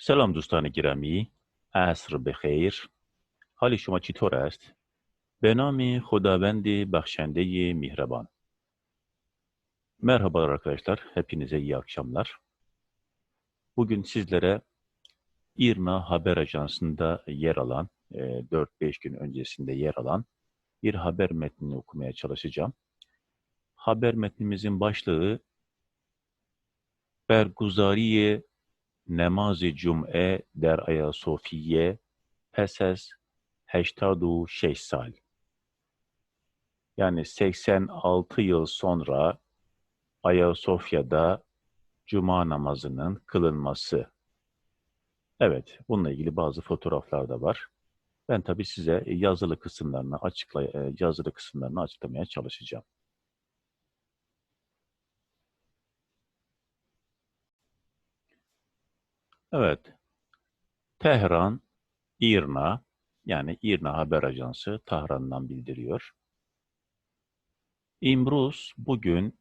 سلام دوستان گرامی عصر بخیر حال شما چطور است؟ به نام خداوند بخشنده مهربان Merhabalar arkadaşlar, hepinize iyi akşamlar. Bugün sizlere İRNA Haber Ajansı'nda yer alan, e, 4-5 gün öncesinde yer alan bir haber metnini okumaya çalışacağım. Haber metnimizin başlığı Berguzariye Namaz-ı Cum'e der Aya Sofiye pes az 86 sal. Yani 86 yıl sonra Ayasofya'da cuma namazının kılınması. Evet, bununla ilgili bazı fotoğraflar da var. Ben tabii size yazılı kısımlarını açıkla e, yazılı kısımlarını açıklamaya çalışacağım. Evet. Tehran, İRNA yani İRNA Haber Ajansı Tahran'dan bildiriyor. İmruz bugün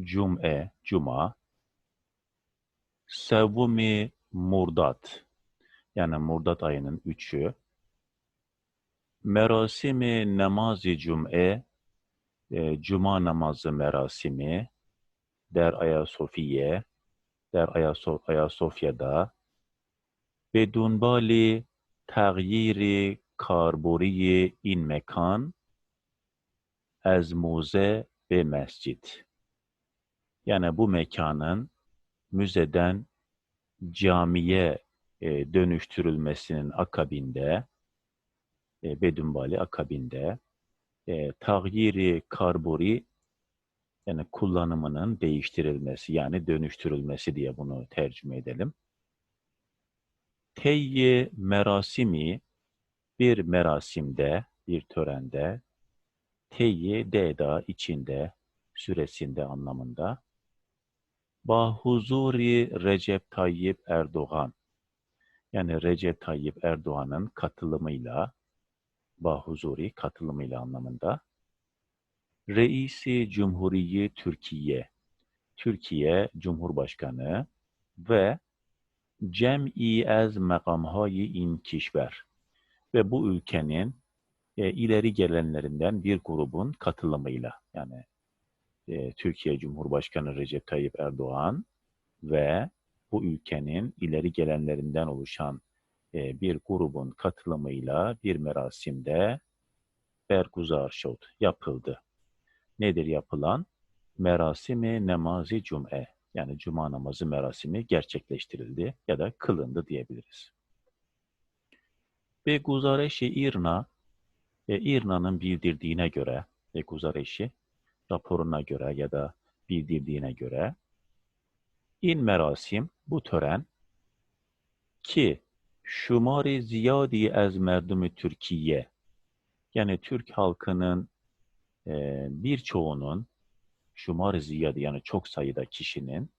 Cum'e, Cuma, Sevvumi Murdat, yani Murdat ayının üçü, Merasimi Namazı Cum'e, e, Cuma namazı merasimi, der Ayasofya, der Ayaso- Ayasofya'da, بدونبال تغییر کاربری این مکان از موزه به مسجد yani bu mekanın müzeden camiye e, dönüştürülmesinin akabinde e, Bedunbali akabinde e, tagyiri karburi yani kullanımının değiştirilmesi yani dönüştürülmesi diye bunu tercüme edelim. Teyye merasimi bir merasimde, bir törende, teyye deda içinde, süresinde anlamında. Bahuzuri Recep Tayyip Erdoğan yani Recep Tayyip Erdoğan'ın katılımıyla bahuzuri katılımıyla anlamında. Reisi Cumhuriye Türkiye Türkiye Cumhurbaşkanı ve Cem'i az makamhay in kişver ve bu ülkenin e, ileri gelenlerinden bir grubun katılımıyla yani e, Türkiye Cumhurbaşkanı Recep Tayyip Erdoğan ve bu ülkenin ileri gelenlerinden oluşan e, bir grubun katılımıyla bir merasimde berguzar şod yapıldı. Nedir yapılan? Merasimi namazı cum'e yani cuma namazı merasimi gerçekleştirildi ya da kılındı diyebiliriz. Ve guzareşi İrna, e, İrna'nın bildirdiğine göre, ve guzareşi raporuna göre ya da bildirdiğine göre in merasim, bu tören ki şumari ziyadi az merdumi Türkiye yani Türk halkının e, birçoğunun şumar ziyadi yani çok sayıda kişinin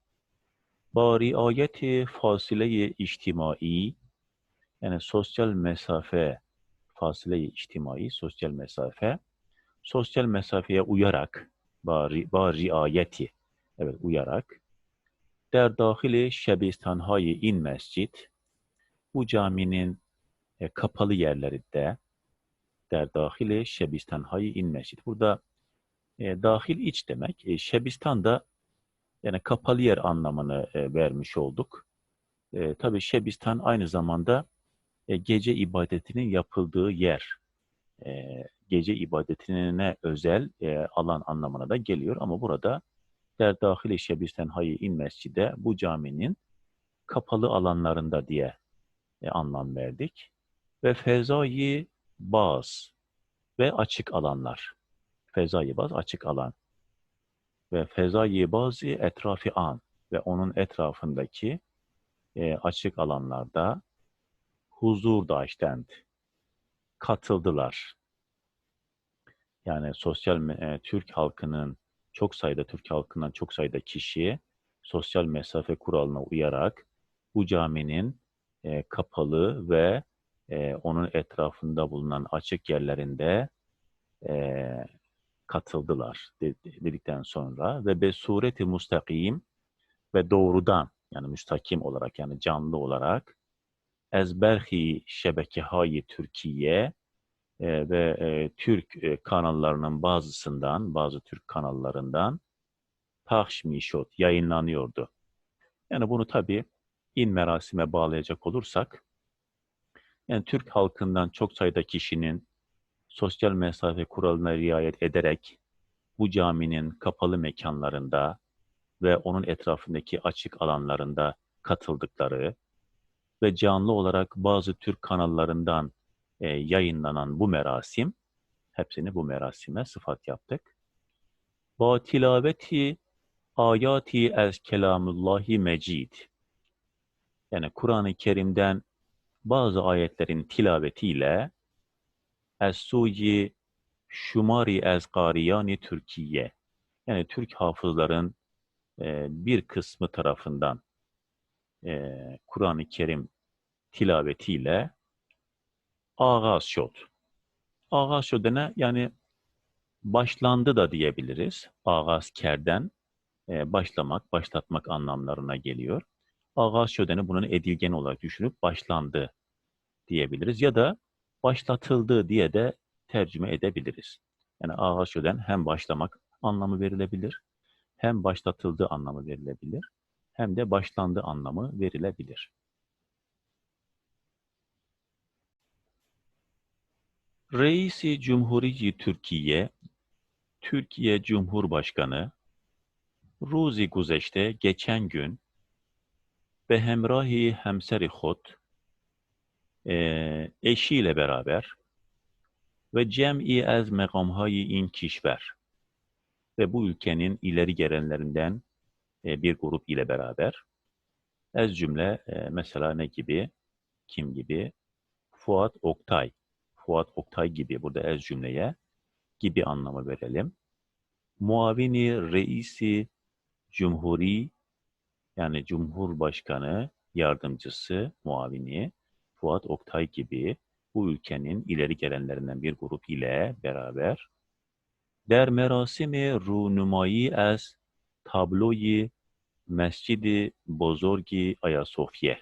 ba riayeti fasile içtimai yani sosyal mesafe fasile içtimai sosyal mesafe sosyal mesafeye uyarak ba, ri, ba riayeti evet uyarak der dahili şebistanhay in mescit bu caminin e, kapalı yerlerinde der dahili şebistanhay in mescit burada e, dahil iç demek. E, Şebistan da yani kapalı yer anlamını e, vermiş olduk. E, tabii Şebistan aynı zamanda e, gece ibadetinin yapıldığı yer. E, gece ibadetine özel e, alan anlamına da geliyor ama burada der dahili Şebistan hayi in mescide bu caminin kapalı alanlarında diye e, anlam verdik. Ve fezayı baz ve açık alanlar fezayı baz açık alan ve fezayı bazı etrafı an ve onun etrafındaki e, açık alanlarda huzur daştend katıldılar. Yani sosyal e, Türk halkının çok sayıda Türk halkından çok sayıda kişi sosyal mesafe kuralına uyarak bu caminin e, kapalı ve e, onun etrafında bulunan açık yerlerinde e, katıldılar dedikten sonra ve be sureti mustakim ve doğrudan yani müstakim olarak yani canlı olarak ezberhi şebekehayi Türkiye e, ve e, Türk e, kanallarının bazısından, bazı Türk kanallarından tahşmişot yayınlanıyordu. Yani bunu tabi in merasime bağlayacak olursak, yani Türk halkından çok sayıda kişinin sosyal mesafe kuralına riayet ederek bu caminin kapalı mekanlarında ve onun etrafındaki açık alanlarında katıldıkları ve canlı olarak bazı Türk kanallarından e, yayınlanan bu merasim, hepsini bu merasime sıfat yaptık. Ba tilaveti ayati ez kelamullahi mecid. Yani Kur'an-ı Kerim'den bazı ayetlerin tilavetiyle Es-Suyi Şumari Ez-Qariyani Türkiye yani Türk hafızların e, bir kısmı tarafından e, Kur'an-ı Kerim tilavetiyle ağaz şod. Ağaz şod ne? Yani başlandı da diyebiliriz. Ağaz kerden e, başlamak, başlatmak anlamlarına geliyor. Ağaz şödeni bunun edilgen olarak düşünüp başlandı diyebiliriz. Ya da başlatıldı diye de tercüme edebiliriz. Yani ağaz şöden hem başlamak anlamı verilebilir, hem başlatıldı anlamı verilebilir, hem de başlandı anlamı verilebilir. Reisi Cumhuriyi Türkiye, Türkiye Cumhurbaşkanı, Ruzi Guzeşte geçen gün ve hemrahi hemseri hot e, eşiyle beraber ve cem'i ez mekamhayi in kişver ve bu ülkenin ileri gelenlerinden e, bir grup ile beraber ez cümle e, mesela ne gibi? Kim gibi? Fuat Oktay. Fuat Oktay gibi burada ez cümleye gibi anlamı verelim. Muavini reisi cumhuri yani Cumhurbaşkanı yardımcısı, muavini Fuat Oktay gibi bu ülkenin ileri gelenlerinden bir grup ile beraber der merasimi runumayi az tabloyi Mescidi Bozorgi Ayasofya.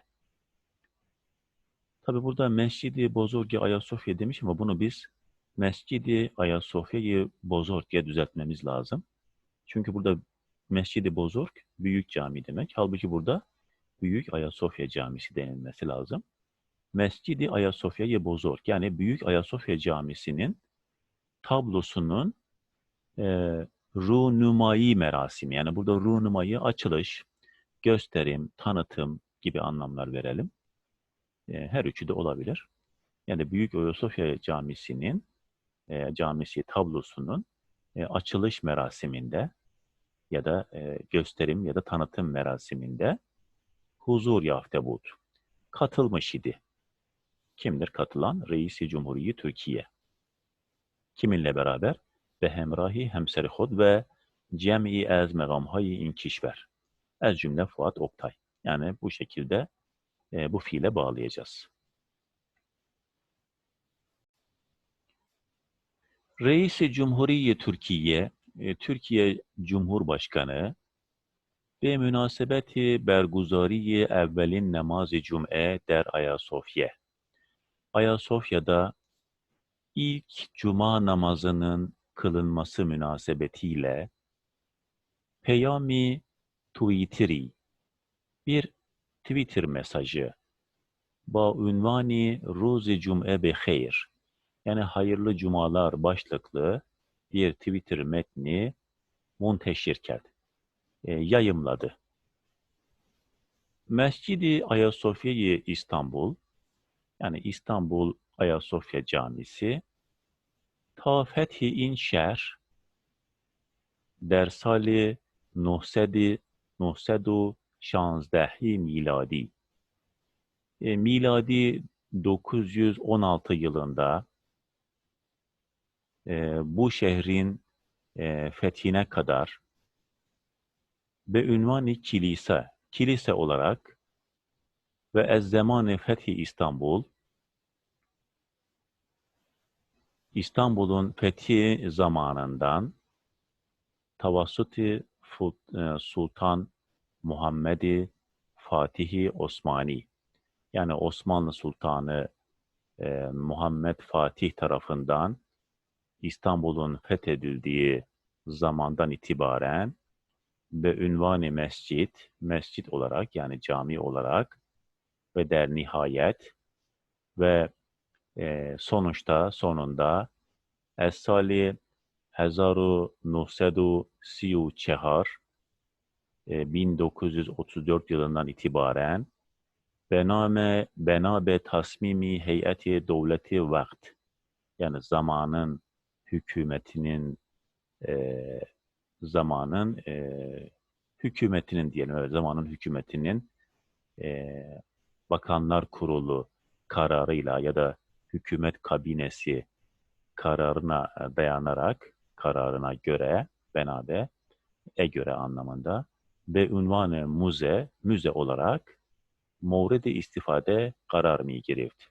Tabi burada Mescidi Bozorgi Ayasofya demiş ama bunu biz Mescidi Ayasofya'yı Bozorg diye düzeltmemiz lazım. Çünkü burada Mescidi Bozorg büyük cami demek. Halbuki burada Büyük Ayasofya Camisi denilmesi lazım. Mescidi Ayasofya Bozorg yani Büyük Ayasofya Camisi'nin tablosunun e, runumayı merasimi yani burada runumayı açılış, gösterim, tanıtım gibi anlamlar verelim. E, her üçü de olabilir. Yani Büyük Ayasofya Camisi'nin e, camisi tablosunun e, açılış merasiminde ya da e, gösterim ya da tanıtım merasiminde huzur yaftebut katılmış idi. Kimdir katılan? Reisi Cumhuriyi Türkiye. Kiminle beraber? Ve hemrahi hemserihud ve cem'i ez megamhayi inkişver. Ez cümle Fuat Oktay. Yani bu şekilde e, bu fiile bağlayacağız. Reisi Cumhuriyi Türkiye, e, Türkiye Cumhurbaşkanı ve münasebeti berguzariyi evvelin namazı cum'e der Ayasofya. Ayasofya'da ilk cuma namazının kılınması münasebetiyle Peyami Twitteri bir Twitter mesajı ba ünvani Ruzi Cum'e be hayır yani hayırlı cumalar başlıklı bir Twitter metni munteşir kerdi e, yayımladı. Mescidi Ayasofya'yı İstanbul, yani İstanbul Ayasofya Camisi, ta fethi in şer, der sali 916 miladi, e, miladi 916 yılında e, bu şehrin e, fethine kadar ve ünvani kilise, kilise olarak ve ez zamanı fethi İstanbul, İstanbul'un fethi zamanından Tavassuti e, Sultan Muhammedi Fatihi Osmani. Yani Osmanlı Sultanı e, Muhammed Fatih tarafından İstanbul'un fethedildiği zamandan itibaren ve ünvani mescit, mescit olarak yani cami olarak ve der nihayet ve e, sonuçta sonunda Es-Sali 1934 e, 1934 yılından itibaren Bename benabe tasmimi heyeti devleti vakt yani zamanın hükümetinin e, zamanın e, hükümetinin diyelim evet, zamanın hükümetinin e, bakanlar kurulu kararıyla ya da hükümet kabinesi kararına dayanarak kararına göre benabe e göre anlamında ve ünvanı müze müze olarak mevrid istifade karar mı girift?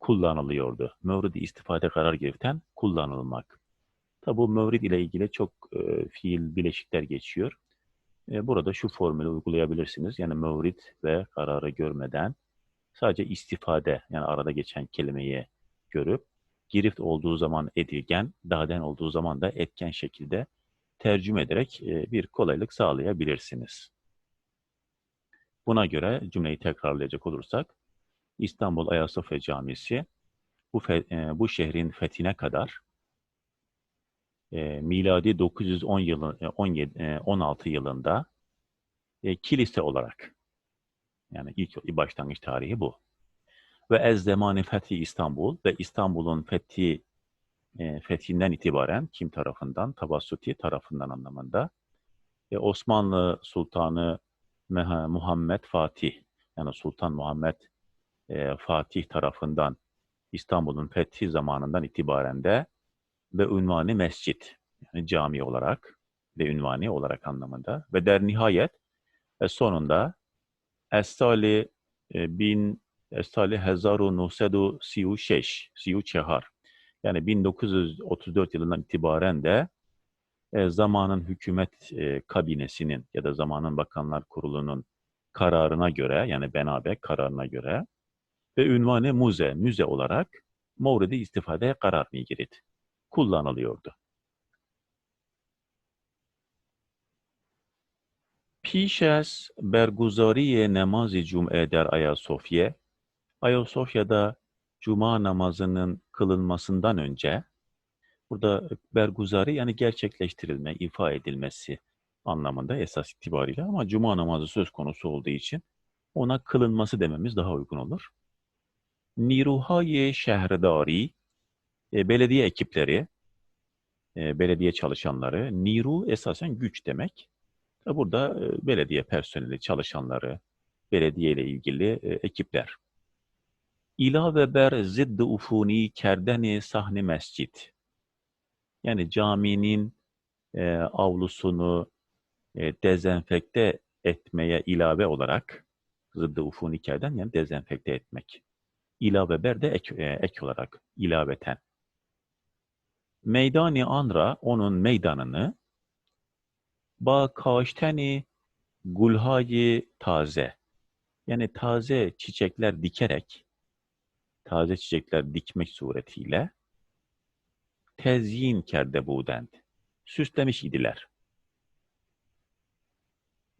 Kullanılıyordu. Mevrid istifade karar giriften kullanılmak. Tabi bu mevrid ile ilgili çok e, fiil bileşikler geçiyor. Burada şu formülü uygulayabilirsiniz. Yani mevrid ve kararı görmeden sadece istifade yani arada geçen kelimeyi görüp girift olduğu zaman edilgen, daden olduğu zaman da etken şekilde tercüme ederek bir kolaylık sağlayabilirsiniz. Buna göre cümleyi tekrarlayacak olursak, İstanbul Ayasofya Camisi bu, e, bu şehrin fethine kadar e, miladi 910 yılı, 17, e, 16 yılında e, kilise olarak yani ilk başlangıç tarihi bu. Ve ez zamani fethi İstanbul ve İstanbul'un fethi e, fethinden itibaren kim tarafından? Tabassuti tarafından anlamında. E, Osmanlı Sultanı Muhammed Fatih yani Sultan Muhammed e, Fatih tarafından İstanbul'un fethi zamanından itibaren de ve ünvani mescit yani cami olarak ve ünvani olarak anlamında. Ve der nihayet ve sonunda Estali e, bin Estali Hezaru Nusedu Siu Şeş Siu Çehar. Yani 1934 yılından itibaren de e, zamanın hükümet e, kabinesinin ya da zamanın bakanlar kurulunun kararına göre yani benabe kararına göre ve ünvanı müze, müze olarak Movridi istifade karar girit kullanılıyordu. Piş az berguzariye namazi cum'e der Ayasofya, Ayasofya'da cuma namazının kılınmasından önce, burada berguzari yani gerçekleştirilme, ifa edilmesi anlamında esas itibariyle ama cuma namazı söz konusu olduğu için ona kılınması dememiz daha uygun olur. Niruhaye şehrdari e, belediye ekipleri, e, belediye çalışanları, niru esasen güç demek. E, burada e, belediye personeli çalışanları, belediye ile ilgili e, ekipler. İlave ber zidd ufuni kerdeni sahne mescit. Yani caminin e, avlusunu e, dezenfekte etmeye ilave olarak zıddı ufunikerden yani dezenfekte etmek. İlave ber de ek, e, ek olarak ilaveten. Meydani Anra onun meydanını ba kaşteni gulhayi taze yani taze çiçekler dikerek taze çiçekler dikmek suretiyle tezyin kerde budend. Süslemiş idiler.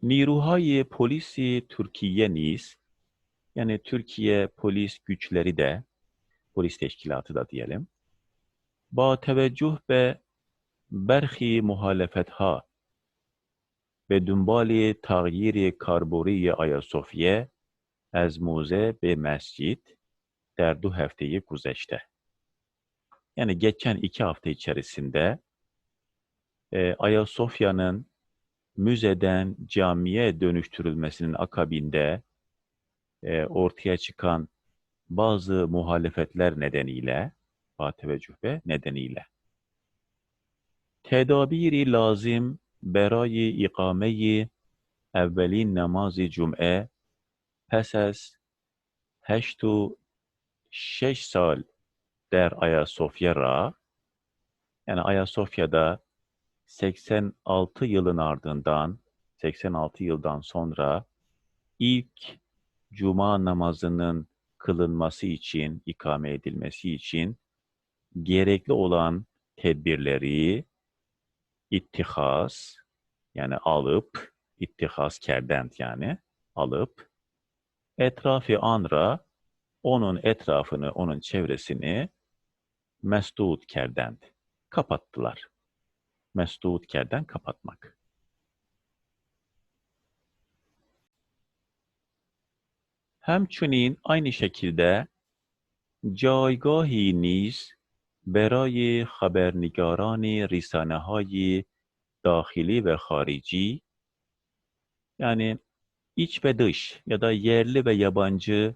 Niruhayi polisi Türkiye niz, yani Türkiye polis güçleri de, polis teşkilatı da diyelim, ba teveccüh be berhi muhalefetha ve dumbali tağyiri karburiye Ayasofya az muze be mescid der du hefteyi guzeşte. Yani geçen iki hafta içerisinde Ayasofya'nın müzeden camiye dönüştürülmesinin akabinde ortaya çıkan bazı muhalefetler nedeniyle, teveccüh nedeniyle tedabiri lazım berayı ikameyi evvelin namazı cum'e pes az heştu şeş sal der Ayasofya Ra. Yani Ayasofya'da 86 yılın ardından 86 yıldan sonra ilk cuma namazının kılınması için, ikame edilmesi için gerekli olan tedbirleri ittihas yani alıp ittihas kerbent yani alıp etrafı anra onun etrafını, onun çevresini mesdud kerden kapattılar. Mesdud kerden kapatmak. Hemçinin aynı şekilde caygahi niz برای خبرنگاران رسانه های dahili ve harici yani iç ve dış ya da yerli ve yabancı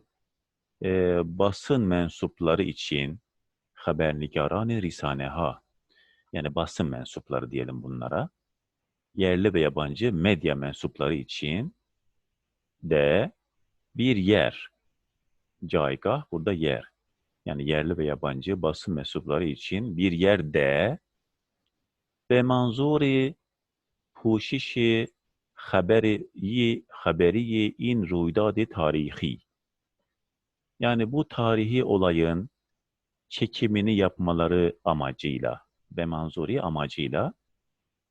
e, basın mensupları için habernigaran-ı risaneha yani basın mensupları diyelim bunlara yerli ve yabancı medya mensupları için de bir yer caygah burada yer yani yerli ve yabancı basın mensupları için bir yerde ve manzuri puşişi haberi haberi in ruydad tarihi yani bu tarihi olayın çekimini yapmaları amacıyla ve manzuri amacıyla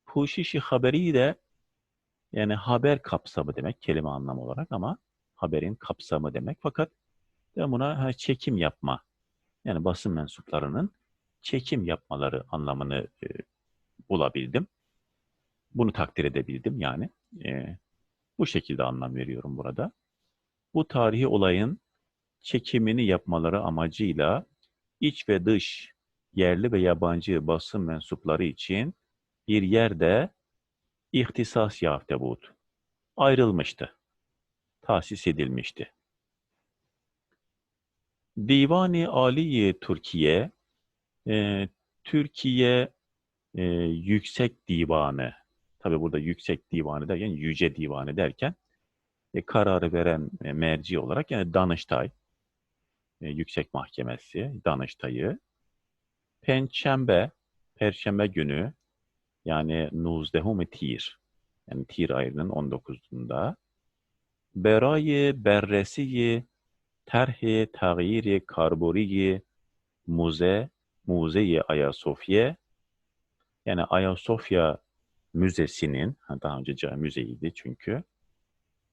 puşişi haberi de yani haber kapsamı demek kelime anlamı olarak ama haberin kapsamı demek. Fakat ben buna ha, çekim yapma yani basın mensuplarının çekim yapmaları anlamını e, bulabildim. Bunu takdir edebildim yani. E, bu şekilde anlam veriyorum burada. Bu tarihi olayın çekimini yapmaları amacıyla iç ve dış yerli ve yabancı basın mensupları için bir yerde ihtisas yafte bud. Ayrılmıştı. Tahsis edilmişti. Divani Ali Türkiye, e, Türkiye e, Yüksek Divanı, tabi burada Yüksek Divanı derken, Yüce Divanı derken, e, kararı veren e, merci olarak yani Danıştay, e, Yüksek Mahkemesi, Danıştay'ı, Pençembe, Perşembe günü, yani Nuzdehum Tir, yani Tir ayının 19'unda, Beray Berresi طرح تغییر کاربری müze, Muze-i Ayasofya yani Ayasofya Müzesi'nin, daha önce müzeydi çünkü,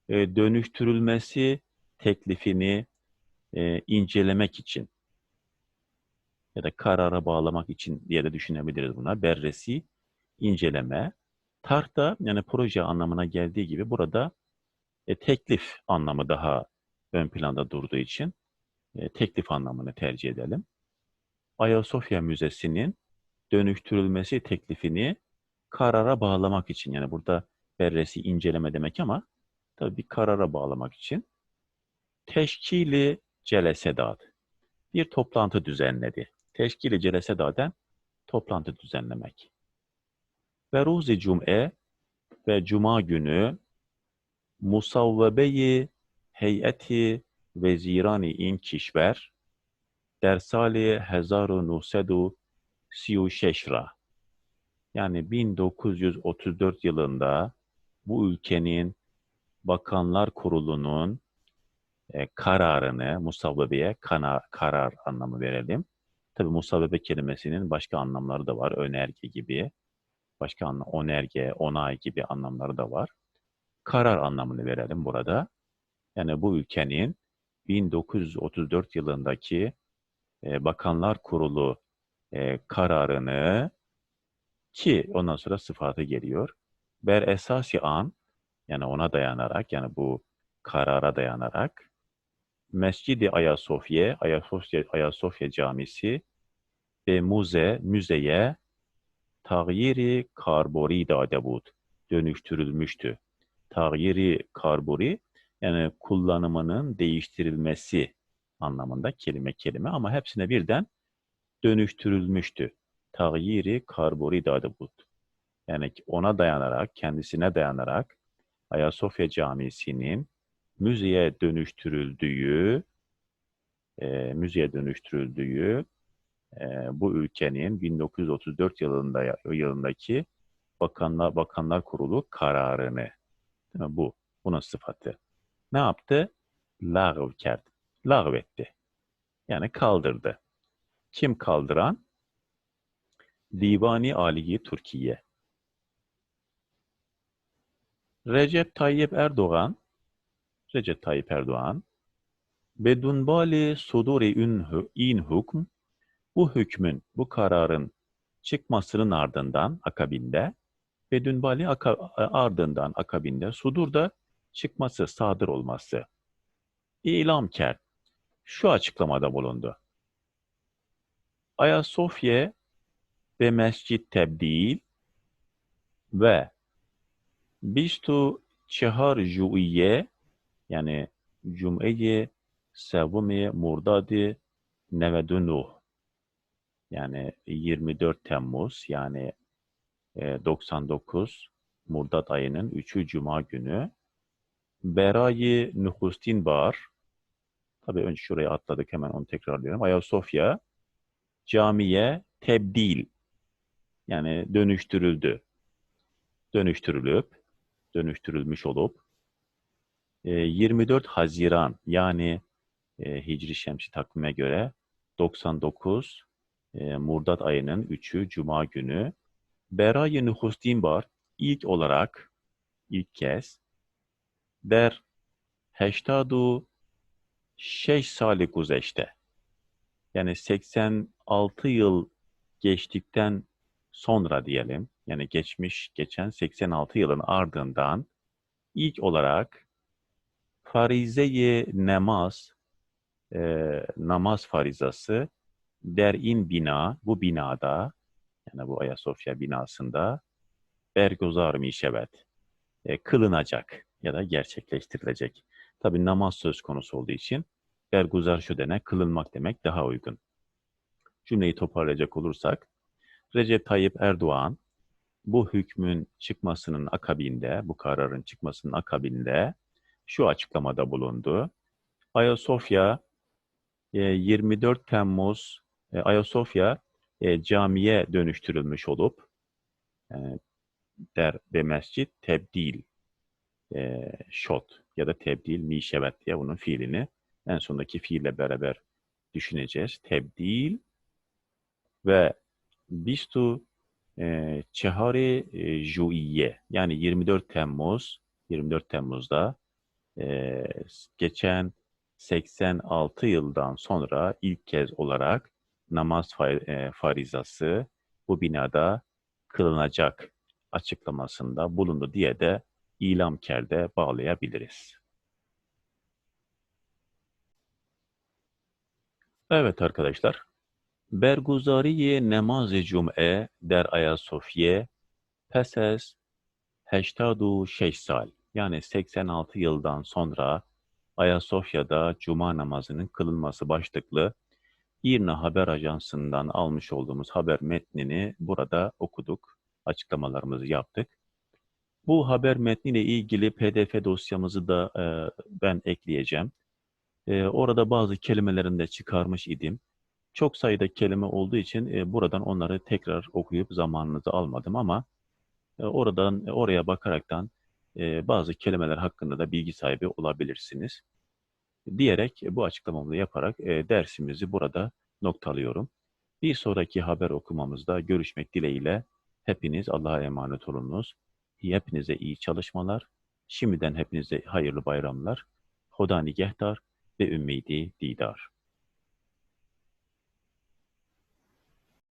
e, dönüştürülmesi teklifini e, incelemek için ya da karara bağlamak için diye de düşünebiliriz buna. Berresi, inceleme. Tarhta yani proje anlamına geldiği gibi burada e, teklif anlamı daha ön planda durduğu için e, teklif anlamını tercih edelim. Ayasofya Müzesi'nin dönüştürülmesi teklifini karara bağlamak için yani burada berresi inceleme demek ama tabii bir karara bağlamak için teşkili celesedat bir toplantı düzenledi. Teşkili celesedaden toplantı düzenlemek. Ve ruzi cum'e ve cuma günü musavvebeyi heyeti vezirani این کشور در سال 1936 ra yani 1934 yılında bu ülkenin Bakanlar Kurulu'nun e, kararını musavvebeye kana, karar anlamı verelim. Tabi musavvebe kelimesinin başka anlamları da var. Önerge gibi. Başka anlam, onerge, onay gibi anlamları da var. Karar anlamını verelim burada. Yani bu ülkenin 1934 yılındaki e, Bakanlar Kurulu e, kararını ki ondan sonra sıfatı geliyor. Ber esası an yani ona dayanarak yani bu karara dayanarak Mescid-i Ayasofya, Ayasofya, Ayasofya Camisi ve müze, müzeye tağyiri karbori dade bud. Dönüştürülmüştü. Tağyiri karbori yani kullanımının değiştirilmesi anlamında kelime kelime ama hepsine birden dönüştürülmüştü. Tagyiri karboridadı bu. Yani ona dayanarak, kendisine dayanarak Ayasofya Camisi'nin müzeye dönüştürüldüğü, e, müzeye dönüştürüldüğü e, bu ülkenin 1934 yılında yılındaki Bakanlar Bakanlar Kurulu kararını, değil mi? bu, bunun sıfatı ne yaptı? lağv kerd. Lağv etti. Yani kaldırdı. Kim kaldıran? Divani Aliye Türkiye. Recep Tayyip Erdoğan Recep Tayyip Erdoğan ve dunbali suduri in hukm bu hükmün, bu kararın çıkmasının ardından akabinde ve dünbali ardından akabinde sudurda çıkması, sadır olması. İlam ker. Şu açıklamada bulundu. Ayasofya ve Mescid Tebdil ve Bistu Çehar Juiye yani Cum'eye Sevumi Murdadi Nevedunu yani 24 Temmuz yani 99 Murdat ayının 3'ü Cuma günü Berayi Nühustin Bar tabi önce şuraya atladık hemen onu tekrarlıyorum. Ayasofya camiye tebdil yani dönüştürüldü. Dönüştürülüp dönüştürülmüş olup 24 Haziran yani Hicri Şemsi takvime göre 99 Murdat ayının 3'ü Cuma günü Berayı Nühustin var ilk olarak ilk kez der. Heştadu şeş sali guzeşte yani 86 yıl geçtikten sonra diyelim yani geçmiş geçen 86 yılın ardından ilk olarak farize namaz e, namaz farizası derin bina bu binada yani bu Ayasofya binasında bergozar mişevet e, kılınacak ya da gerçekleştirilecek. Tabi namaz söz konusu olduğu için berguzar şu dene kılınmak demek daha uygun. Cümleyi toparlayacak olursak Recep Tayyip Erdoğan bu hükmün çıkmasının akabinde, bu kararın çıkmasının akabinde şu açıklamada bulundu. Ayasofya 24 e, Temmuz e, Ayasofya e, camiye dönüştürülmüş olup der ve mescit tebdil şot ya da tebdil mişevet diye bunun fiilini en sondaki fiille beraber düşüneceğiz. Tebdil ve bistu e, çehari e, juiye yani 24 Temmuz 24 Temmuz'da e, geçen 86 yıldan sonra ilk kez olarak namaz e, farizası bu binada kılınacak açıklamasında bulundu diye de ilamkerde bağlayabiliriz. Evet arkadaşlar, Berguzari namaz cum'e der Ayasofya pes az 86 sal yani 86 yıldan sonra Ayasofya'da cuma namazının kılınması başlıklı İRNA Haber Ajansı'ndan almış olduğumuz haber metnini burada okuduk. Açıklamalarımızı yaptık. Bu haber metniyle ilgili pdf dosyamızı da e, ben ekleyeceğim. E, orada bazı kelimelerini de çıkarmış idim. Çok sayıda kelime olduğu için e, buradan onları tekrar okuyup zamanınızı almadım ama e, oradan oraya bakaraktan e, bazı kelimeler hakkında da bilgi sahibi olabilirsiniz. Diyerek bu açıklamamı yaparak e, dersimizi burada noktalıyorum. Bir sonraki haber okumamızda görüşmek dileğiyle hepiniz Allah'a emanet olunuz. Hepinize iyi çalışmalar. Şimdiden hepinize hayırlı bayramlar. Hoda nigehtar ve ümmidi didar.